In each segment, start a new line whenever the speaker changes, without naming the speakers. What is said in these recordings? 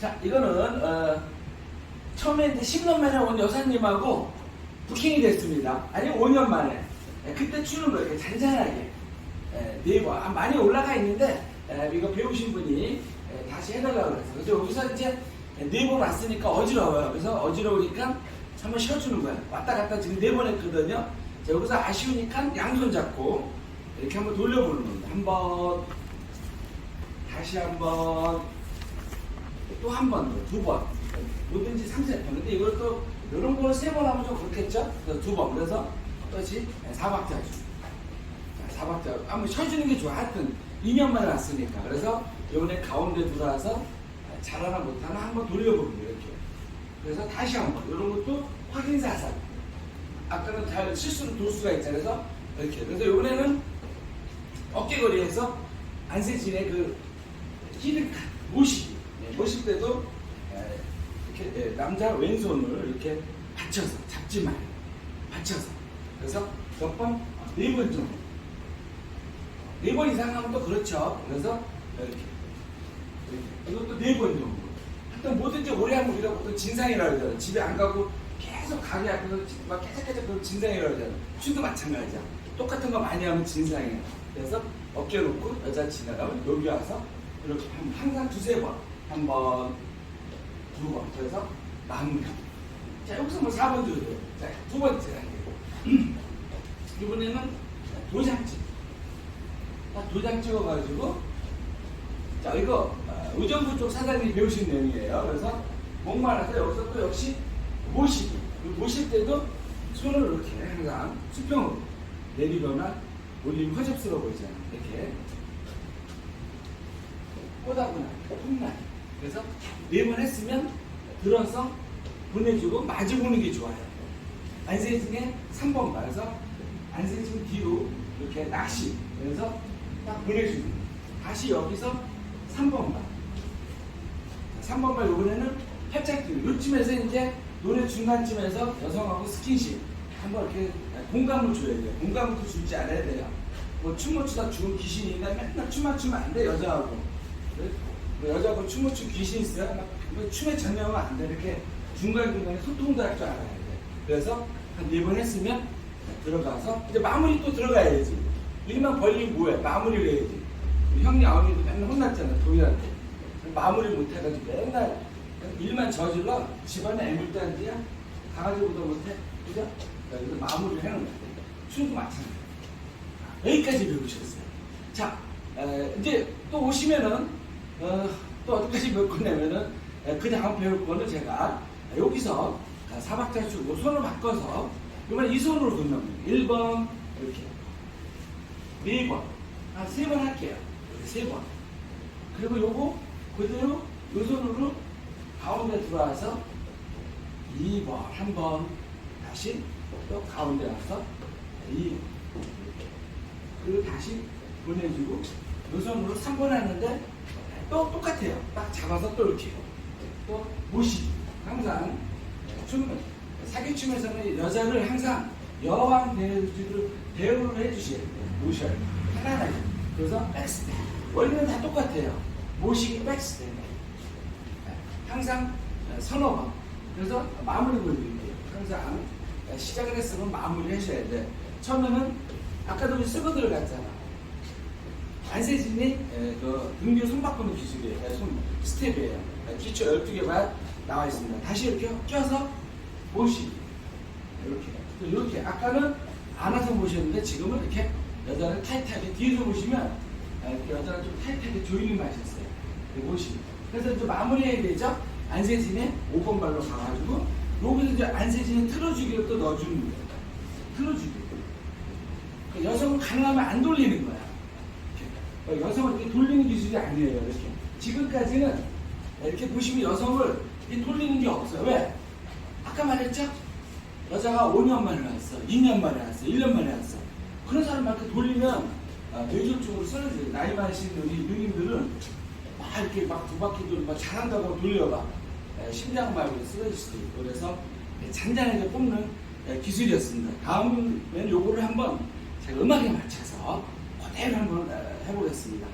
자, 이거는 어, 처음에 이제 10년 만에 온 여사님하고 부킹이 됐습니다. 아니 5년 만에. 예, 그때 추는 거예요. 잔잔하게. 예, 네이버 아, 많이 올라가 있는데 예, 이거 배우신 분이 예, 다시 해달라고 그래서 그래서 여기서 이제 네이버 왔으니까 어지러워요. 그래서 어지러우니까 한번 쉬어주는 거예요. 왔다 갔다 지금 네 번 했거든요. 자, 여기서 아쉬우니까 양손 잡고 이렇게 한번 돌려보는 겁니다. 한번 다시 한번 또 한 번, 두 번. 뭐든지 상세 번. 근데 이걸 또, 이런 걸세번 하면 좀 그렇겠죠? 그래서 두 번. 그래서 또다시 사박자주. 자, 사박자. 한번 쉬어주는 게 좋아. 하여튼 2년 만에 왔으니까. 그래서 이번에 가운데 들어와서 잘하나 못하나 한번 돌려보는. 이렇게. 그래서 다시 한 번. 이런 것도 확인사살. 아까는 잘 실수로 돌 수가 있잖아요. 그래서 이렇게. 그래서 이번에는 어깨거리에서 안세진의 그 히든 모시 모실 때도 에, 이렇게 예, 남자 왼손을 이렇게 받쳐서 잡지 말고 받쳐서. 그래서 몇 번? 네 번 정도 네 번 이상 하면 또 그렇죠. 그래서 이렇게, 이렇게. 이것도 네 번 정도 하여튼 뭐든지 오래 하면 우리가 보통 진상이라고 그러잖아요. 집에 안 가고 계속 가게 앞에서 막 깨작깨작 그러면 진상이라고 그러잖아요. 춤도 마찬가지야. 똑같은 거 많이 하면 진상이에요 그래서 어깨 놓고 여자 지나가면 여기 와서 이렇게 한- 항상 두세 번 한 번, 두 번. 그래서 마무리. 자, 여기서 뭐 4번 줘도 돼요. 자, 두 번째 단계. 이번에는 도장 찍. 자, 도장 찍어가지고, 자, 이거, 어, 의정부 쪽 사장님이 배우신 내용이에요. 그래서 목말라서 여기서 또 역시 모시기. 모실 때도 손을 이렇게 항상 수평으로 내리거나 올리면 허접스러워 보이잖아요. 이렇게. 꼬다구나, 홈나. 그래서 네 번 했으면 들어서 보내주고 마주 보는 게 좋아요. 안세진의 3번 가서 안세진 뒤로 이렇게 낚시. 그래서 딱 거예요. 다시 여기서 3번 가. 3번 가 이번에는 팔짝 뒤로. 요쯤에서 이제 노래 중간쯤에서 여성하고 스킨십. 한번 이렇게 공감을 줘야 돼요. 공감을 또 줄지 않아야 돼요. 뭐 춤을 추다 죽은 귀신이 있나 맨날 춤만 추면 안 돼, 여자하고. 뭐 여자하고 춤을 추 귀신 있어요? 막뭐 춤에 전념하면 안 돼. 이렇게 중간중간에 소통도 할 줄 알아야 돼. 그래서 한네번 했으면 들어가서 이제 마무리 또 들어가야지. 일만 벌리면 뭐해? 마무리를 해야지. 형님 아버님도 맨날 혼났잖아, 도희한테. 마무리 못 해가지고 맨날 일만 저질러 집안에 애물단 뒤야 가가지고도 못해. 그죠? 그래서 마무리를 해놓은 거야. 춤도 마찬가지야. 여기까지 배우셨어요. 자, 에, 이제 또 오시면은, 어, 또 어디까지 배울 거냐면은, 에, 그 다음 배울 거는 제가 여기서 사박자 주고 손을 바꿔서, 이번에 이 손으로 걷는 거예요. 1번, 이렇게. 4번. 한 3번 할게요. 이렇게 3번. 그리고 요거 그대로 요 손으로 가운데 들어와서 2번, 한 번. 다시 또 가운데 와서 2번. 그리고 다시 보내주고 요선으로 3번 하는데 또 똑같아요. 딱 잡아서 또 이렇게 또 모시기 항상 춤 사기춤에서는 여자를 항상 여왕 대우를 대우를 해주셔야 돼요. 모셔야 돼요. 편안하게. 그래서 백스텝. 원리는 다 똑같아요. 모시기 백스텝. 항상 서너 번. 그래서 마무리 보여드릴게요. 항상 시작을 했으면 마무리 하셔야 돼. 처음에는 아까도 우리 쓰고 들어갔잖아. 안세진이 에, 그 등뒤 손 바꾸는 기술이에요. 에, 손 스텝이에요. 에, 기초 12개만 나와 있습니다. 다시 이렇게 껴서 모시기. 이렇게. 또 이렇게. 아까는 안아서 모셨는데 지금은 이렇게 여자를 타이트하게 뒤에서 보시면 에, 이렇게 여자를 좀 타이트하게 조이는 맛이었어요. 모시기. 그래서 이제 마무리해야 되죠. 안세진의 5번 발로 가가지고 여기서 이제 안세진의 틀어주기를 또 넣어주는 거예요. 틀어주기. 그 여성을 가능하면 안 돌리는 거야. 어, 여성을 이렇게 돌리는 기술이 아니에요. 이렇게. 지금까지는 이렇게 보시면 여성을 이렇게 돌리는 게 없어요. 왜? 아까 말했죠? 여자가 5년 만에 왔어. 2년 만에 왔어. 1년 만에 왔어. 그런 사람한테 돌리면 아, 뇌졸중으로 쓰러져요. 나이 많으신 우리 누님들은 막 이렇게 막 두 바퀴 돌고 막 잘한다고 돌려봐. 에, 심장 마비로 쓰러질 수도 있고. 그래서 잔잔하게 뽑는 에, 기술이었습니다. 다음엔 요거를 한번 제가 음악에 맞춰서 그대로 한번 어, 해보겠습니다.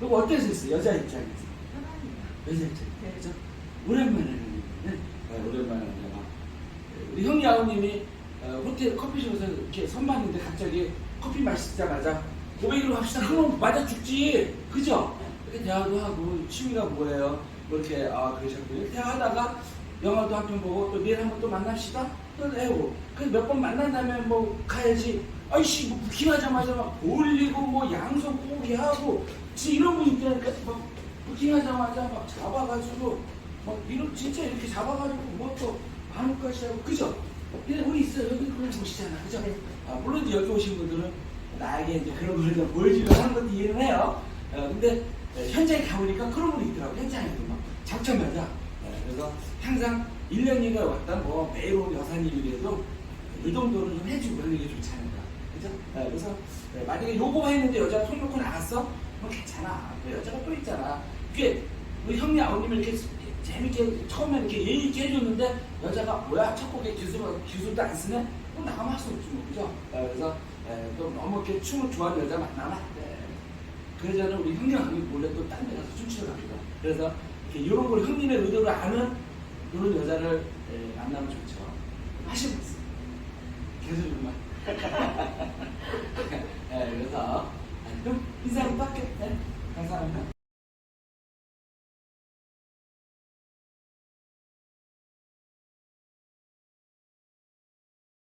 그거 어떠셨어요? 여자 입장에서. 몇살째 그죠? 오랜만에 하는 네, 오랜만에 하는 영화. 우리 형이 아우님이 어, 호텔 커피숍에서 이렇게 선봤는데 갑자기 커피 마시자마자 고백으로 갑시다. 그럼 맞아 죽지. 그죠? 이렇게 대화도 하고 취미가 뭐예요? 뭐 이렇게 아 그러셨고요. 대화하다가 영화도 한 편 보고 또 내일 한번 또 만납시다. 또 해고 그몇 번 만난 다음에 뭐 가야지. 아이씨 뭐 부킹하자마자 막 올리고 뭐 양손 포기하고 진짜 이런 분 있다니까 막 부킹하자마자 막 잡아가지고 막 이런 진짜 이렇게 잡아가지고 뭐또 반응까지 하고 그죠? 근데 우리 있어요 여기 그걸 보시잖아 그죠? 아, 물론 여기 오신 분들은 나에게 이제 그런 걸좀 보여주려고 하는 것도 이해는 해요. 어, 근데 어, 현장에 가보니까 그런 분이 있더라고 현장에도 막 어, 그래서 항상 1년이가 왔다 뭐 매일 온 여사님이라도 이 정도는 좀 해주고 하는 게 좋지 않을까 그죠? 어, 그래서 네, 만약에 요거 했는데 여자가 손 놓고 나갔어? 그럼 괜찮아 또 여자가 또 있잖아 그게 우리 형님 아버님이 이렇게 재밌게 처음에 이렇게 예의 있게 해줬는데 여자가 뭐야 첫 곡에 기술, 기술도 안 쓰네? 그럼 나가면 할수 없지 뭐 그죠? 어, 그래서 에, 또 너무 이렇게 춤을 좋아하는 여자 안 돼. 그 여자는 우리 형님하고 몰래 또 딴 데 가서 춤추러 갑니다. 그래서 이렇게 이런 걸 형님의 의도를 아는 이런 여자를 에, 만나면 좋죠. 하시면 있어. 계속 좀만. 예, 그래서 아, 그럼 인사부터 할게. 네? 감사합니다.